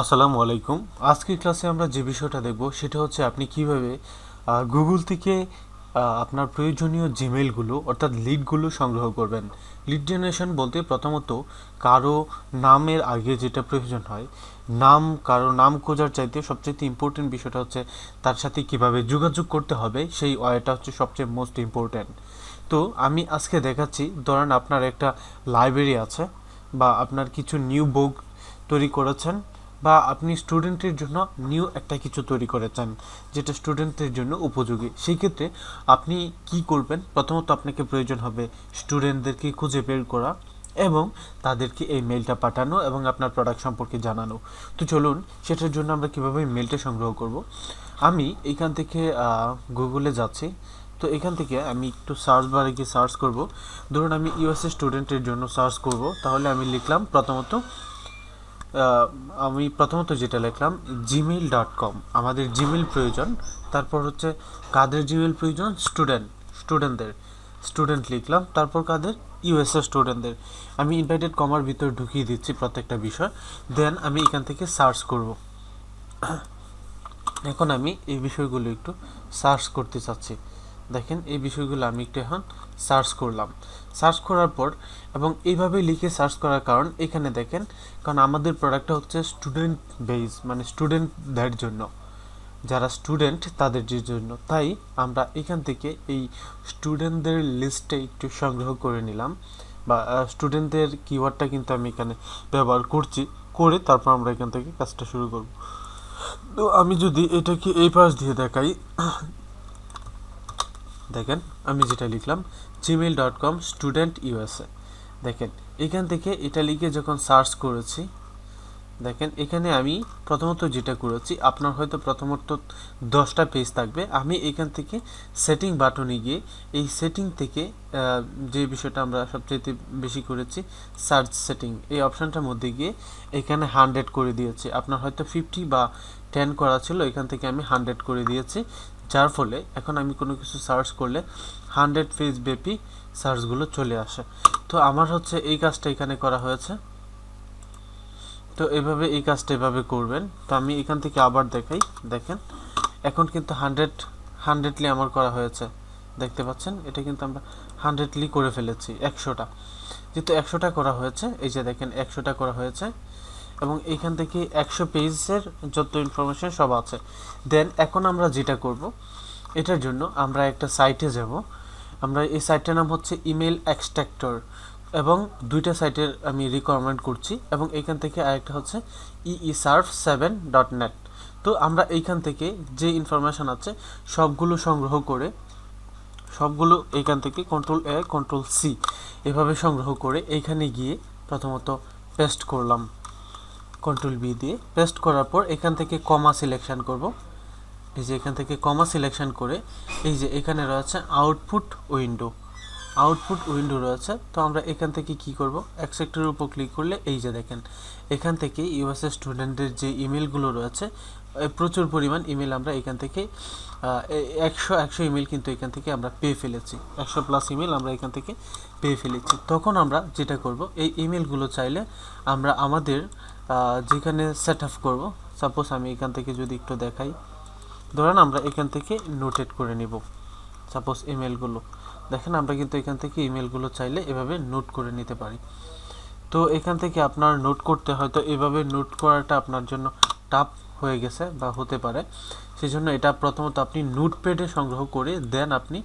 আসসালামু আলাইকুম। আজকের ক্লাসে আমরা যে বিষয়টা দেখব সেটা হচ্ছে আপনি কীভাবে গুগল থেকে আপনার প্রয়োজনীয় জিমেলগুলো অর্থাৎ লিডগুলো সংগ্রহ করবেন। লিড জেনারেশন বলতে প্রথমত কারও নামের আগে যেটা প্রয়োজন হয়, নাম, কারও নাম খোঁজার চাইতে সবচেয়ে ইম্পর্টেন্ট বিষয়টা হচ্ছে তার সাথে কীভাবে যোগাযোগ করতে হবে, সেই ওয়েটা হচ্ছে সবচেয়ে মোস্ট ইম্পর্ট্যান্ট তো আমি আজকে দেখাচ্ছি, ধরেন আপনার একটা লাইব্রেরি আছে বা আপনার কিছু নিউ বুক তৈরি করেছেন বা আপনি স্টুডেন্টের জন্য নিউ একটা কিছু তৈরি করে চান, যেটা স্টুডেন্টদের জন্য উপযোগী। সেই ক্ষেত্রে আপনি কি করবেন? প্রথমত আপনাকে প্রয়োজন হবে স্টুডেন্টদেরকে খুঁজে বের করা এবং তাদেরকে এই মেলটা পাঠানো এবং আপনার প্রোডাক্ট সম্পর্কে জানানো। তো চলুন, সেটার জন্য আমরা কীভাবে মেলটা সংগ্রহ করব? আমি এখান থেকে গুগলে যাচ্ছি। তো এখান থেকে আমি একটু সার্চ বারে গিয়ে সার্চ করব। ধরুন আমি ইউএসএ স্টুডেন্টের জন্য সার্চ করব। তাহলে আমি লিখলাম প্রথমত আমি প্রথমত যেটা লিখলাম জিমেইল ডট কম আমাদের জিমেইল প্রয়োজন। তারপর হচ্ছে কাদের জিমেইল প্রয়োজন? স্টুডেন্ট স্টুডেন্টদের স্টুডেন্ট লিখলাম, তারপর কাদের? ইউএসএ স্টুডেন্টদের আমি ইনভাইটেড কমার ভিতর ঢুকিয়ে দিচ্ছি প্রত্যেকটা বিষয়। দেন আমি এখান থেকে সার্চ করব। এখন আমি এই বিষয়গুলো একটু সার্চ করতে চাচ্ছি। দেখেন, এই বিষয়গুলো আমি একটু এখন সার্চ করলাম। সার্চ করার পর এবং এইভাবে লিখে সার্চ করার কারণ এখানে দেখেন, কারণ আমাদের প্রোডাক্টটা হচ্ছে স্টুডেন্ট বেস মানে স্টুডেন্টদের জন্য। যারা স্টুডেন্ট তাদের জন্য। তাই আমরা এখান থেকে এই স্টুডেন্টদের লিস্টে একটু সংগ্রহ করে নিলাম। বা স্টুডেন্টদের কিওয়ার্ডটা কিন্তু আমি এখানে ব্যবহার করছি, করে তারপর আমরা এখান থেকে কাজটা শুরু করব। তো আমি যদি এটাকে এই পাশ দিয়ে দেখাই দেখেন, আমি যেটা লিখলাম Gmail dot com student USA দেখেন, এখান থেকে এটা লিখে যখন সার্চ করেছি, দেখেন, এখানে আমি প্রথমত যেটা করেছি, আপনার হয়তো প্রথমত দশটা পেজ থাকবে, আমি এখান থেকে সেটিং বাটনে গিয়ে এই সেটিং থেকে যে বিষয়টা আমরা সবচেয়ে বেশি করেছি সার্চ সেটিং এই অপশানটার মধ্যে গিয়ে এখানে হান্ড্রেড করে দিয়েছি। আপনার হয়তো ফিফটি বা টেন করা ছিল, এখান থেকে আমি হান্ড্রেড করে দিয়েছি। যার ফলে এখন আমি কোনো কিছু সার্চ করলে হান্ড্রেড পেজ ব্যাপী সার্চগুলো চলে আসে। তো আমার হচ্ছে এই কাজটা এখানে করা হয়েছে। তো এভাবে এই কাজটা এভাবে করবেন। তো আমি এখান থেকে আবার দেখাই, দেখেন। এখন কিন্তু হান্ড্রেড হান্ড্রেডলি আমার করা হয়েছে। দেখতে পাচ্ছেন? এটা কিন্তু আমরা হান্ড্রেডলি করে ফেলেছি, একশোটা। যেহেতু একশোটা করা হয়েছে, এই যে দেখেন, একশোটা করা হয়েছে। এবং এইখান থেকে একশো পেজের যত ইনফরমেশন সব আছে। দেন এখন আমরা যেটা করব, এটার জন্য আমরা একটা সাইটে যাব। আমরা এই সাইটটার নাম হচ্ছে ইমেল এক্সট্রাক্টর এবং দুইটা সাইটের আমি রিকমেন্ড করছি এবং এইখান থেকে আরেকটা হচ্ছে e serve seven dot net তো আমরা এইখান থেকে যে ইনফরমেশন আছে, সবগুলো সংগ্রহ করে, সবগুলো এইখান থেকে কন্ট্রোল এ কন্ট্রোল সি এভাবে সংগ্রহ করে এইখানে গিয়ে প্রথমত পেস্ট করলাম। কন্ট্রোল বি দিয়ে পেস্ট করার পর এখান থেকে কমা সিলেকশন করব। এই যে এখান থেকে কমা সিলেকশন করে এই যে এখানে রয়েছে আউটপুট উইন্ডো আউটপুট উইন্ডো রয়েছে। তো আমরা এখান থেকে কি করব? এক সেক্টরের উপর ক্লিক করলে এই যে দেখেন, এখান থেকে ইউএসএ স্টুডেন্টের যে ইমেলগুলো রয়েছে প্রচুর পরিমাণ ইমেল আমরা এখান থেকে একশো একশো ইমেল কিন্তু এখান থেকে আমরা পেয়ে ফেলেছি। একশো প্লাস ইমেল আমরা এখান থেকে পেয়ে ফেলেছি। তখন আমরা যেটা করব, এই ইমেলগুলো চাইলে আমরা আমাদের যেখানে সেট আপ করব সাপোজ আমি এখান থেকে যদি একটু দেখাই, ধরেন আমরা এখান থেকে নোটেট করে নিব সাপোজ ইমেলগুলো দেখেন আমরা কিন্তু এখান থেকে ইমেলগুলো চাইলে এভাবে নোট করে নিতে পারি। তো এখান থেকে আপনার নোট করতে হয়তো এভাবে নোট করাটা আপনার জন্য টাফ হয়ে গেছে বা হতে পারে। সেই জন্য এটা প্রথমত আপনি নোটপ্যাডে সংগ্রহ করে দেন আপনি।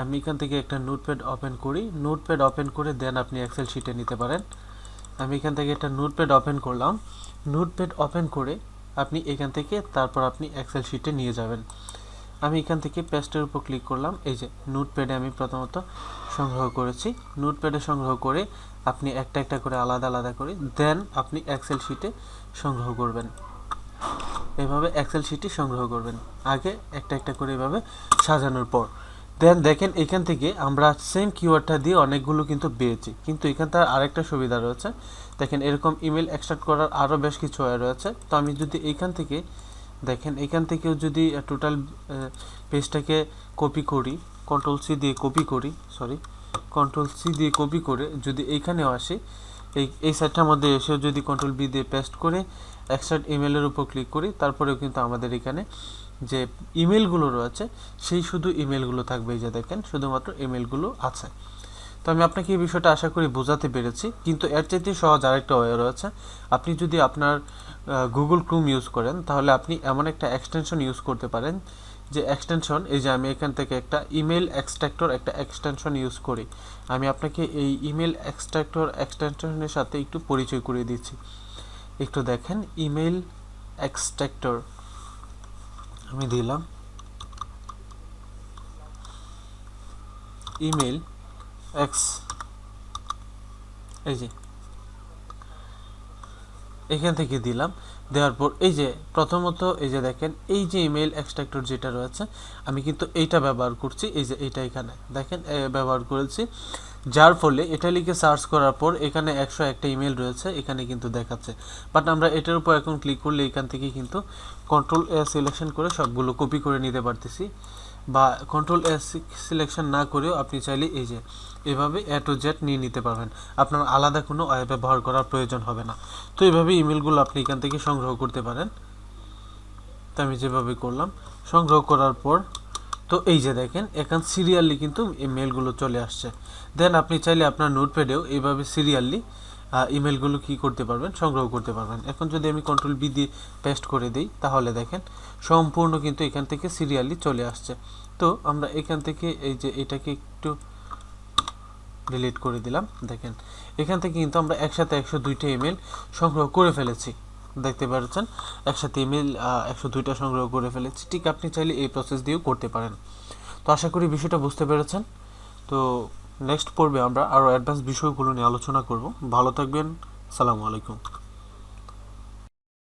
আমি এখান থেকে একটা নোটপ্যাড ওপেন করি নোটপ্যাড ওপেন করে দেন আপনি এক্সেল শিটে নিতে পারেন। আমি এখান থেকে একটা নোটপ্যাড ওপেন করলাম। নোটপ্যাড ওপেন করে আপনি এখান থেকে তারপর আপনি এক্সেল শিটে নিয়ে যাবেন। আমি এখান থেকে পেস্টের উপর ক্লিক করলাম। এই যে নোটপ্যাডে আমি প্রথমত সংগ্রহ করেছি। নোটপ্যাডে সংগ্রহ করে আপনি একটা একটা করে আলাদা আলাদা করে দেন আপনি এক্সেল শিটে সংগ্রহ করবেন। এভাবে এক্সেল শিটে সংগ্রহ করবেন। আগে একটা একটা করে এভাবে সাজানোর পর। দেন দেখেন এখান থেকে আমরা সেম কিওয়ার্ডটা দিয়ে অনেকগুলো কিন্তু পেয়েছি। কিন্তু এখান থেকে আরেকটা সুবিধা রয়েছে। দেখেন এরকম ইমেল এক্সট্রাক্ট করার আরও বেশ কিছু রয়েছে। তো আমি যদি এইখান থেকে, দেখেন এখান থেকেও যদি টোটাল পেজটাকে কপি করি কন্ট্রোল সি দিয়ে কপি করি সরি কন্ট্রোল সি দিয়ে কপি করে যদি এইখানেও আসি, এই এই সাইটটার মধ্যে এসেও যদি কন্ট্রোল বি দিয়ে পেস্ট করে এক্সট্রাক্ট ইমেলের উপর ক্লিক করি, তারপরেও কিন্তু আমাদের এখানে যে ইমেলগুলো রয়েছে, সেই শুধু ইমেলগুলো থাকবে এই যে দেখেন, শুধুমাত্র ইমেলগুলো আছে। তো আমি আপনাকে এই বিষয়টা আশা করি বোঝাতে পেরেছি, কিন্তু এর চাইতে সহজ আরেকটা ওয়ে রয়েছে। আপনি যদি আপনার গুগল ক্রোম ইউজ করেন, তাহলে আপনি এমন একটা এক্সটেনশন ইউজ করতে পারেন, যে এক্সটেনশন এই যে আমি এখান থেকে একটা ইমেল এক্সট্রাক্টর একটা এক্সটেনশন ইউজ করি। আমি আপনাকে এই ইমেল এক্সট্রাক্টর এক্সটেনশনের সাথে একটু পরিচয় করিয়ে দিচ্ছি। একটু দেখেন ইমেল এক্সট্রাক্টর আমি দিলাম। ইমেল এক্স এই যে এখান থেকে দিলাম। দেওয়ার পর এই যে প্রথমত এই যে দেখেন, এই যে ইমেল এক্সট্রাক্টর যেটা রয়েছে, আমি কিন্তু এইটা ব্যবহার করছি, এই যে এইটা এখানে দেখেন ব্যবহার করেছি। যার ফলে এটা লিখে সার্চ করার পর এখানে একশো একটা ইমেল রয়েছে, এখানে কিন্তু দেখাচ্ছে। বাট আমরা এটার উপর এখন ক্লিক করলে এখান থেকে কিন্তু কন্ট্রোল সিলেকশন করে সবগুলো কপি করে নিতে পারতেছি। বা কন্ট্রোল এ সিলেকশন না করেও আপনি চাইলে এই যে এভাবে এ টু জেড নিয়ে নিতে পারবেন। আপনার আলাদা কোনো অ্যাপ ব্যবহার করার প্রয়োজন হবে না। তো এইভাবে ইমেলগুলো আপনি এখান থেকে সংগ্রহ করতে পারেন। তো আমি যেভাবে করলাম, সংগ্রহ করার পর, তো এই যে দেখেন, এখান সিরিয়ালি কিন্তু এই মেলগুলো চলে আসছে। দেন আপনি চাইলে আপনার নোটপ্যাডেও এইভাবে সিরিয়ালি ইমেলগুলো কি করতে পারবেন? সংগ্রহ করতে পারবেন। এখন যদি আমি কন্ট্রোল বি দিয়ে পেস্ট করে দিই, তাহলে দেখেন সম্পূর্ণ কিন্তু এখান থেকে সিরিয়ালি চলে আসছে। তো আমরা এখান থেকে এই যে এটাকে একটু ডিলিট করে দিলাম। দেখেন, এখান থেকে কিন্তু আমরা একসাথে একশো দুইটা ইমেল সংগ্রহ করে ফেলেছি। দেখতে পাচ্ছেন? একসাথে ইমেল একশো দুইটা সংগ্রহ করে ফেলেছি। ঠিক আপনি চাইলে এই প্রসেস দিয়েও করতে পারেন। তো আশা করি বিষয়টা বুঝতে পেরেছেন। তো নেক্সট পর্বে আমরা আরও অ্যাডভান্স বিষয়গুলো নিয়ে আলোচনা করব। ভালো থাকবেন। সালামু আলাইকুম।